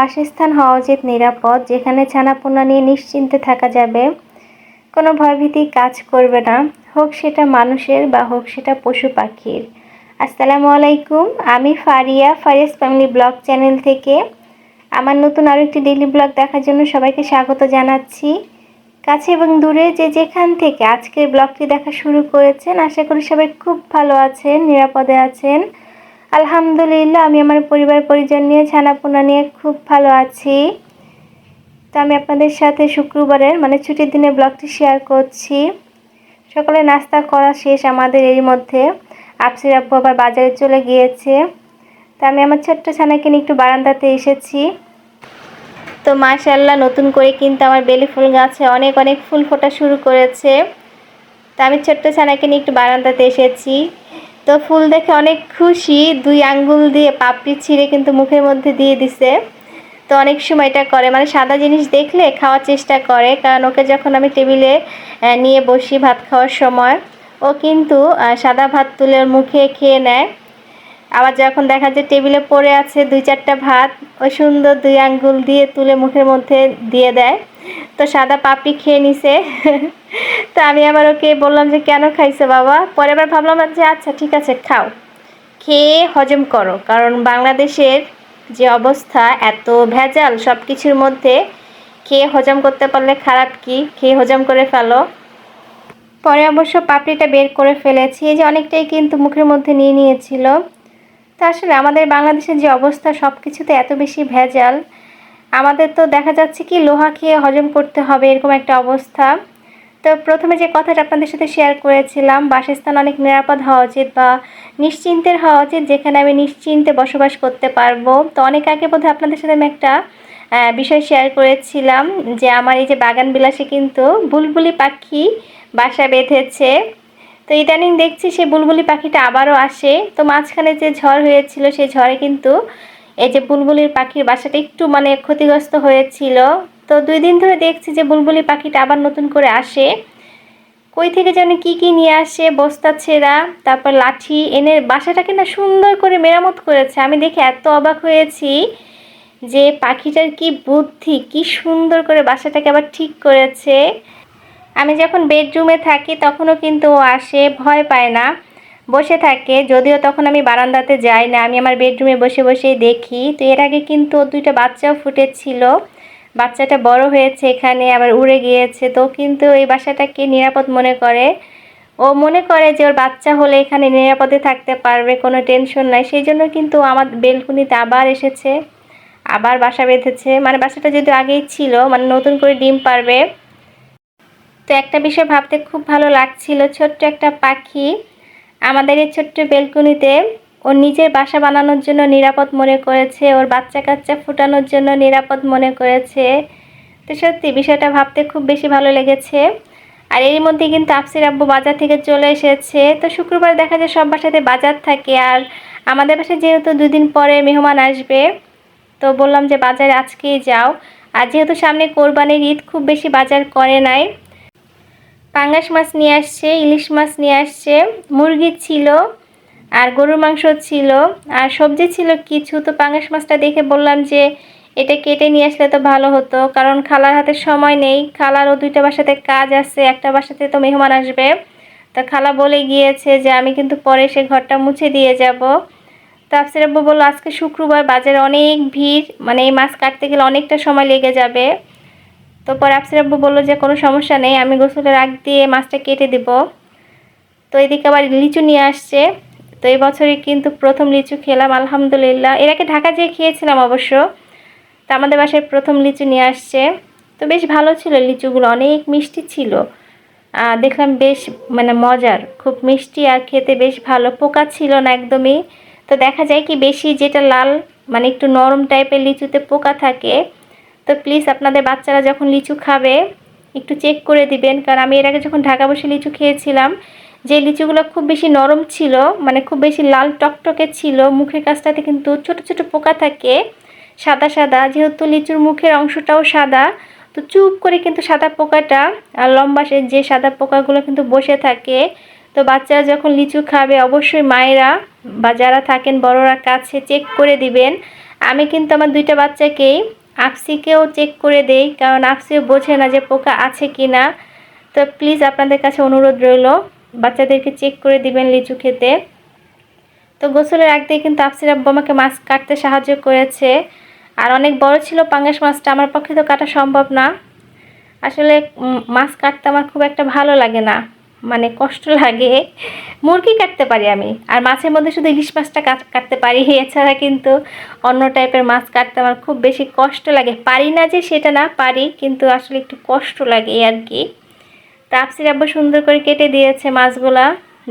বাসস্থান হওয়া উচিত, নিরাপদ, যেখানে ছানাপোনা নিয়ে নিশ্চিন্তে থাকা যাবে। কোনো ভয়ভীতি কাজ করবে না। হোক সেটা মানুষের বা হোক সেটা পশু পাখির। আসসালামু আলাইকুম, আমি Faria, Faria's family blog channel থেকে। আমার নতুন আরও একটি ডেইলি ব্লগ দেখার জন্য সবাইকে স্বাগত জানাচ্ছি। কাছে এবং দূরে যে যেখান থেকে আজকের ব্লগটি দেখা শুরু করেছেন, আশা করি সবাই খুব ভালো আছেন, নিরাপদে আছেন। আলহামদুলিল্লাহ, আমি আমার পরিবার পরিজন নিয়ে ছানাপোনা নিয়ে খুব ভালো আছি। তো আমি আপনাদের সাথে শুক্রবারের মানে ছুটির দিনে ব্লগটি শেয়ার করছি। সকালে নাস্তা করা শেষ আমাদের এরই মধ্যে। আপসির আব্বু আবার বাজারে চলে গিয়েছে। তো আমি আমার ছোট্ট ছানাকে নিয়ে একটু বারান্দাতে এসেছি। তো মাশাল্লাহ নতুন করে কিন্তু আমার বেলি ফুল গাছে অনেক অনেক ফুল ফোটা শুরু করেছে। তো আমি ছোট্ট ছানাকে নিয়ে একটু বারান্দাতে এসেছি। তো ফুল দেখে অনেক খুশি, দুই আঙ্গুল দিয়ে পাপড়ি ছিঁড়ে কিন্তু মুখের মধ্যে দিয়ে দিছে। তো অনেক সময় এটা করে মানে সাদা জিনিস দেখলে খাওয়ার চেষ্টা করে, কারণ ওকে যখন আমি টেবিলে নিয়ে বসি ভাত খাওয়ার সময়, ও কিন্তু সাদা ভাত তুলে মুখে খেয়ে নেয়। আবার যখন দেখা যায় টেবিলে পড়ে আছে দুই চারটা ভাত ওই সুন্দর দুই আঙ্গুল দিয়ে তুলে মুখের মধ্যে দিয়ে দেয়। তো সাদা পাপড়ি খেয়ে নিছে। তো আমি আবার ওকে বললাম যে, কেন খাইছে বাবা? পরে আবার ভাবলাম যে আচ্ছা ঠিক আছে, খাও। খেয়ে হজম করো। কারণ বাংলাদেশের যে অবস্থা এত ভেজাল সব কিছুর মধ্যে খেয়ে হজম করতে পারলে খারাপ কি? খেয়ে হজম করে ফেলো। পরে অবশ্য পাপড়িটা বের করে ফেলেছি। এই যে অনেকটাই কিন্তু মুখের মধ্যে নিয়ে নিয়েছিল। তা আসলে আমাদের বাংলাদেশের যে অবস্থা সব কিছুতে এত বেশি ভেজাল, আমাদের তো দেখা যাচ্ছে কি, লোহা খেয়ে হজম করতে হবে, এরকম একটা অবস্থা। তো প্রথমে যে কথাটা আপনাদের সাথে শেয়ার করেছিলাম, বাসস্থান অনেক নিরাপদ হওয়া উচিত বা নিশ্চিন্তের হওয়া উচিত, যেখানে আমি নিশ্চিন্তে বসবাস করতে পারব। তো অনেক আগে বোধহয় আপনাদের সাথে আমি একটা বিষয় শেয়ার করেছিলাম যে আমার এই যে বাগান বিলাসে কিন্তু বুলবুলি পাখি বাসা বেঁধেছে। তো ইদানিং দেখছি সে বুলবুলি পাখিটা আবারও আসে। তো মাঝখানে যে ঝড় হয়েছিল সেই ঝড়ে কিন্তু এই যে বুলবুলির পাখির বাসাটা একটু মানে ক্ষতিগ্রস্ত হয়েছিল। তো দুই দিন ধরে দেখছি যে বুলবুলি পাখিটা আবার নতুন করে আসে। কই থেকে যেন কি কি নিয়ে আসে, বস্তা ছেঁড়া, তারপর লাঠি এনে বাসাটাকে না সুন্দর করে মেরামত করেছে। আমি দেখে এত অবাক হয়েছি যে পাখিটার কি বুদ্ধি, কি সুন্দর করে বাসাটাকে আবার ঠিক করেছে। আমি যখন বেডরুমে থাকি তখনও কিন্তু ও আসে, ভয় পায় না। বসে থাকে, যদিও তখন আমি বারান্দাতে যাই না। আমি আমার বেডরুমে বসে বসেই দেখি। তো এর আগে কিন্তু দুইটা বাচ্চাও ফুটেছিল। বাচ্চাটা বড় হয়েছে এখানে, আবার উড়ে গিয়েছে, তো কিন্তু এই বাসাটাকে নিরাপদ মনে করে। ও মনে করে যে ওর বাচ্চা হলে এখানে নিরাপদে থাকতে পারবে, কোনো টেনশন নাই। সেই জন্য কিন্তু আমার বেলকুনিতে আবার এসেছে, আবার বাসা বেঁধেছে। মানে বাসাটা যদি আগেই ছিল মানে নতুন করে ডিম পারবে। তো একটা বিষয় ভাবতে খুব ভালো লাগছিল, ছোট্ট একটা পাখি আমাদের এই ছোট্ট বেলকুনিতে। ওর নিজের বাসা বানানোর জন্য নিরাপদ মনে করেছে, ওর বাচ্চা কাচ্চা ফুটানোর জন্য নিরাপদ মনে করেছে। তো সত্যি, বিষয়টা ভাবতে খুব বেশি ভালো লেগেছে। আর এর মধ্যে কিন্তু আফসির আব্বু বাজার থেকে চলে এসেছে। তো শুক্রবার দেখা যায় সব বাসাতে বাজার থাকে আর আমাদের বাসায় যেহেতু দুদিন পরে মেহমান আসবে, তো বললাম যে বাজারে আজকেই যাও। আর যেহেতু সামনে কোরবানির ঈদ, খুব বেশি বাজার করে নাই। পাঙ্গাস মাছ নিয়ে আসছে, ইলিশ মাছ নিয়ে আসছে, মুরগি ছিল। আর গরুর মাংস ছিল, আর সবজি ছিল কিছু, তো পাঙ্গাস মাছটা দেখে বললাম যে এটা কেটে নিয়ে আসলে তো ভালো হতো, কারণ খালার হাতে সময় নেই, খালারও দুইটা বাসাতে কাজ আছে, একটা বাসাতে তো মেহমান আসবে। তা খালা বলে গিয়েছে যে আমি কিন্তু পরে সে ঘরটা মুছে দিয়ে যাব। তো আফসির আব্বু বলল, আজকে শুক্রবার বাজারে অনেক ভিড় মানে এই মাছ কাটতে গেলে অনেকটা সময় লেগে যাবে। তো পরে আফসির আব্বু বলল যে কোনো সমস্যা নেই, আমি গোসলের আগ দিয়ে মাছটা কেটে দেব। তো এদিকে আবার লিচু নিয়ে আসছে। তো এই বছরই কিন্তু প্রথম লিচু খেলাম, আলহামদুলিল্লাহ। এর আগে ঢাকা যেয়ে খেয়েছিলাম অবশ্য, তো আমাদের বাসায় প্রথম লিচু নিয়ে আসছে। তো বেশ ভালো ছিল লিচুগুলো, অনেক মিষ্টি ছিল। দেখলাম বেশ মানে মজার, খুব মিষ্টি আর খেতে বেশ ভালো, পোকা ছিল না একদমই। তো দেখা যায় কি বেশি যেটা লাল মানে একটু নরম টাইপের লিচুতে পোকা থাকে। তো প্লিজ আপনাদের বাচ্চারা যখন লিচু খাবে, একটু চেক করে দিবেন, কারণ আমি এর আগে যখন ঢাকা বসে লিচু খেয়েছিলাম যে লিচুগুলো খুব বেশি নরম ছিল মানে খুব বেশি লাল টকটকে ছিল, মুখের কাছটাতে কিন্তু ছোট ছোট পোকা থাকে, সাদা সাদা। যেহেতু লিচুর মুখের অংশটাও সাদা, তো চুপ করে কিন্তু সাদা পোকাটা আর লম্বা যে সাদা পোকাগুলো কিন্তু বসে থাকে, তো বাচ্চারা যখন লিচু খাবে, অবশ্যই মায়েরা বা যারা থাকেন বড়রা কাছে চেক করে দিবেন। আমি কিন্তু আমার দুইটা বাচ্চাকেই আপসিকেও চেক করে দেই, কারণ আপসিও বোঝে না যে পোকা আছে কি না তো প্লিজ আপনাদের কাছে অনুরোধ রইল বাচ্চাদেরকে চেক করে দিবেন লিচু খেতে। তো গোসলের আগ দিয়ে কিন্তু আফসির আব্বু আমাকে মাছ কাটতে সাহায্য করেছে। আর অনেক বড় ছিল পাঙ্গাস মাছটা, আমার পক্ষে তো কাটা সম্ভব না। আসলে মাছ কাটতে আমার খুব একটা ভালো লাগে না। মানে কষ্ট লাগে। মুরগি কাটতে পারি আমি। আর মাছের মধ্যে শুধু ইলিশ মাছটা কাট- কাটতে পারি। এছাড়া কিন্তু অন্য টাইপের মাছ কাটতে আমার খুব বেশি কষ্ট লাগে। পারি না যে সেটা না পারি, কিন্তু আসলে একটু কষ্ট লাগে আর কি। তাপসির আব্বু সুন্দর করে কেটে দিয়েছে মাছগুলা,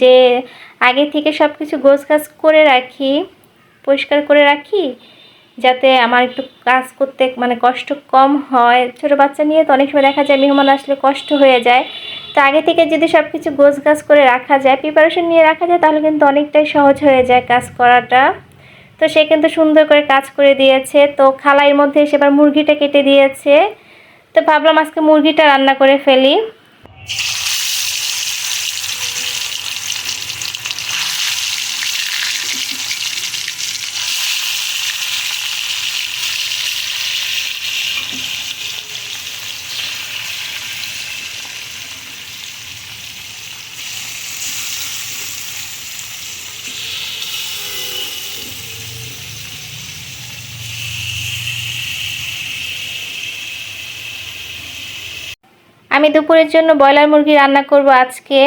যে আগে থেকে সব কিছু গোছ গাছ করে রাখি, পরিষ্কার করে রাখি, যাতে আমার একটু কাজ করতে মানে কষ্ট কম হয়। ছোটো বাচ্চা নিয়ে তো অনেক সময় দেখা যায় মেহমান আসলে কষ্ট হয়ে যায়। তো আগে থেকে যদি সব কিছু গোছ গাছ করে রাখা যায় প্রিপারেশন নিয়ে রাখা যায়, তাহলে কিন্তু অনেকটাই সহজ হয়ে যায় কাজ করাটা। তো সে কিন্তু সুন্দর করে কাজ করে দিয়েছে। তো খালাইয়ের মধ্যে এসে এবার মুরগিটা কেটে দিয়েছে। তো ভাবলাম আজকে মুরগিটা রান্না করে ফেলি। Thank you. আমি দুপুরের জন্য ব্রয়লার মুরগি রান্না করব আজকে।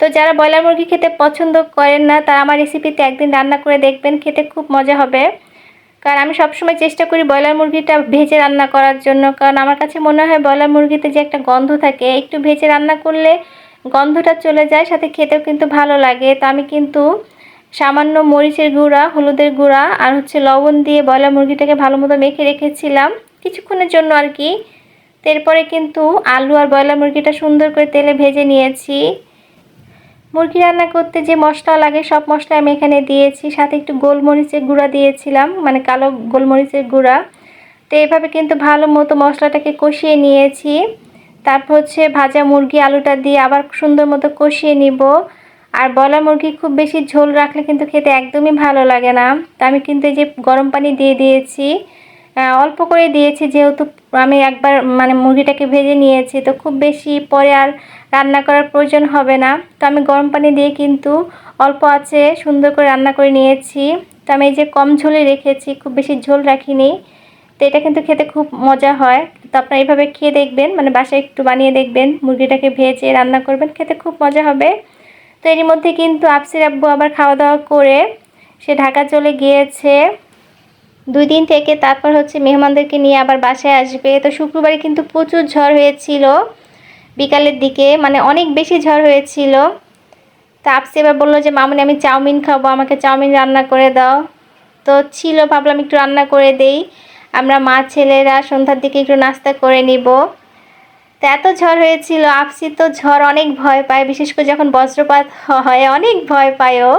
তো যারা ব্রয়লার মুরগি খেতে পছন্দ করেন না, তারা আমার রেসিপিতে একদিন রান্না করে দেখবেন, খেতে খুব মজা হবে। কারণ আমি সবসময় চেষ্টা করি ব্রয়লার মুরগিটা ভেজে রান্না করার জন্য, কারণ আমার কাছে মনে হয় ব্রয়লার মুরগিতে যে একটা গন্ধ থাকে, একটু ভেজে রান্না করলে গন্ধটা চলে যায়, সাথে খেতেও কিন্তু ভালো লাগে। তো আমি কিন্তু সামান্য মরিচের গুঁড়া, হলুদের গুঁড়া আর হচ্ছে লবণ দিয়ে ব্রয়লার মুরগিটাকে ভালো মতো মেখে রেখেছিলাম। কিছুক্ষণের জন্য আর কি এরপরে কিন্তু আলু আর ব্রয়লার মুরগিটা সুন্দর করে তেলে ভেজে নিয়েছি। মুরগি রান্না করতে যে মশলা লাগে সব মশলা আমি এখানে দিয়েছি, সাথে একটু গোলমরিচের গুঁড়া দিয়েছিলাম মানে কালো গোলমরিচের গুঁড়া। তো এইভাবে কিন্তু ভালো মতো মশলাটাকে কষিয়ে নিয়েছি। তারপর হচ্ছে ভাজা মুরগি আলুটা দিয়ে আবার সুন্দর মতো কষিয়ে নিব। আর ব্রয়লার মুরগি খুব বেশি ঝোল রাখলে কিন্তু খেতে একদমই ভালো লাগে না। তো আমি কিন্তু এই যে গরম পানি দিয়ে দিয়েছি অল্প করে দিয়েছি যেহেতু আমি একবার মানে মুরগিটাকে ভেজে নিয়েছি, তো খুব বেশি পরে আর রান্না করার প্রয়োজন হবে না। তো আমি গরম পানি দিয়ে কিন্তু অল্প আছে, সুন্দর করে রান্না করে নিয়েছি। তো আমি এই যে কম ঝোলে রেখেছি, খুব বেশি ঝোল রাখিনি। তো এটা কিন্তু খেতে খুব মজা হয়। তো আপনারা এইভাবে খেয়ে দেখবেন মানে বাসায় একটু বানিয়ে দেখবেন, মুরগিটাকে ভেজে রান্না করবেন, খেতে খুব মজা হবে। তো এরই মধ্যে কিন্তু আপসির আব্বু আবার খাওয়া দাওয়া করে, সে ঢাকা চলে গিয়েছে। দুই দিন থেকে তারপর হচ্ছে মেহমানদেরকে নিয়ে আবার বাসায় আসবে। তো শুক্রবারে কিন্তু প্রচুর ঝড় হয়েছিল বিকালের দিকে মানে অনেক বেশি ঝড় হয়েছিল। তা আপসি এবার বলল যে, মামনি, আমি চাউমিন খাব, আমাকে চাউমিন রান্না করে দাও। তো ছিল, ভাবলাম একটু রান্না করে দেই। আমরা মা, ছেলেরা সন্ধ্যার দিকে একটু নাস্তা করে নিব। তো এত ঝড় হয়েছিল, আপসি তো ঝড় অনেক ভয় পায়, বিশেষ করে যখন বজ্রপাত হয়, অনেক ভয় পায় ও।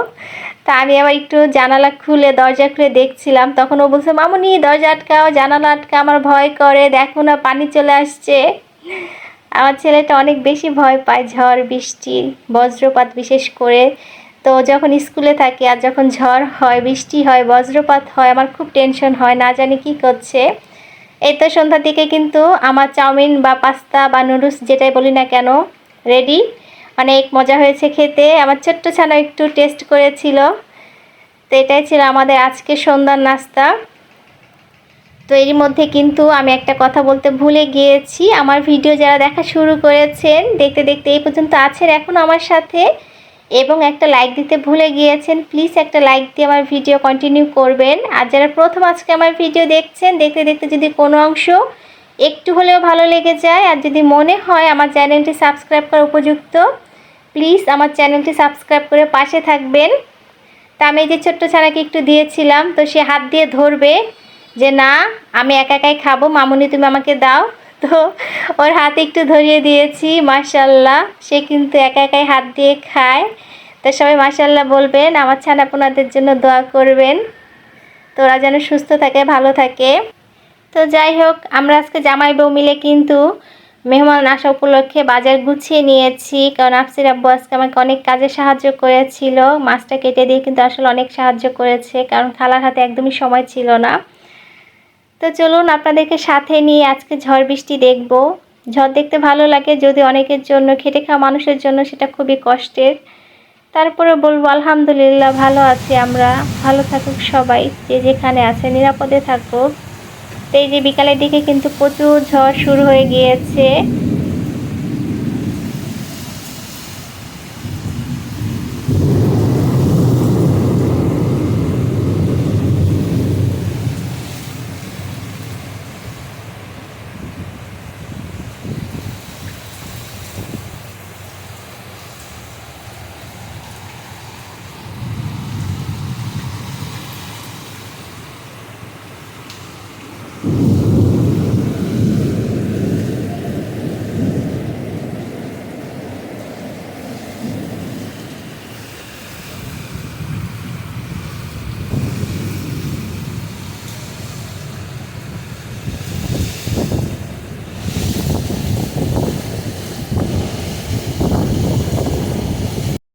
তা আমি আবার একটু জানালা খুলে, দরজা খুলে দেখছিলাম। তখন ও বলছে, মামুনি, দরজা আটকাও, জানালা আটকা আমার ভয় করে। দেখো না, পানি চলে আসছে। আমার ছেলেটা অনেক বেশি ভয় পায়, ঝড়, বৃষ্টি, বজ্রপাত বিশেষ করে। তো যখন স্কুলে থাকি আর যখন ঝড় হয়, বৃষ্টি হয়, বজ্রপাত হয়, আমার খুব টেনশন হয়, না জানি কি করছে। এই তো সন্ধ্যার দিকে কিন্তু আমার চাউমিন বা পাস্তা বা নুডলস যেটাই বলি না কেন রেডি অনেক মজা হয়েছে খেতে। আমার ছোট্ট ছানা একটু টেস্ট করেছিল। তো এটাই ছিল আমাদের আজকে সন্ধ্যার নাস্তা। তো এরই মধ্যে কিন্তু আমি একটা কথা বলতে ভুলে গিয়েছি। আমার ভিডিও যারা দেখা শুরু করেছেন, দেখতে দেখতে এই পর্যন্ত আছেন এখন আমার সাথে। এবং একটা লাইক দিতে ভুলে গিয়েছেন প্লিজ একটা লাইক দিয়ে আমার ভিডিও কন্টিনিউ করবেন। আর যারা প্রথম আজকে আমার ভিডিও দেখছেন, দেখতে দেখতে যদি কোনো অংশ একটু হলেও ভালো লেগে যায়। আর যদি মনে হয় আমার চ্যানেলটি সাবস্ক্রাইব করা উপযুক্ত প্লিজ আমার চ্যানেলটি সাবস্ক্রাইব করে পাশে থাকবেন। তা আমি যে ছোট্ট ছানাকে একটু দিয়েছিলাম, তো সে হাত দিয়ে ধরবে যে, না, আমি একা একাই খাব, মামুনি তুমি আমাকে দাও। তো ওর হাতে একটু ধরিয়ে দিয়েছি মাশাল্লাহ সে কিন্তু একা একাই হাত দিয়ে খায়। তো সবাই মাশাল্লাহ বলবেন, আমার ছানাপোনাদের জন্য দোয়া করবেন। তো ওরা যেন সুস্থ থাকে, ভালো থাকে। তো যাই হোক, আমরা আজকে জামাই বউ মিলে কিন্তু মেহমান আসা উপলক্ষে বাজার গুছিয়ে নিয়েছি, কারণ আফসির আব্বু আজকে আমাকে অনেক কাজে সাহায্য করেছিল। মাছটা কেটে দিয়ে কিন্তু আসলে অনেক সাহায্য করেছে, কারণ খালার হাতে একদমই সময় ছিল না। তো চলুন আপনাদেরকে সাথে নিয়ে আজকে ঝড় বৃষ্টি দেখব। ঝড় দেখতে ভালো লাগে যদি অনেকের জন্য, খেটে খাওয়া মানুষের জন্য সেটা খুবই কষ্টের। তারপরে বলব, আলহামদুলিল্লাহ ভালো আছি আমরা। ভালো থাকুক সবাই, যে যেখানে আছে নিরাপদে থাকুক। তো এই যে বিকালের দিকে কিন্তু প্রচুর ঝড় শুরু হয়ে গিয়েছে।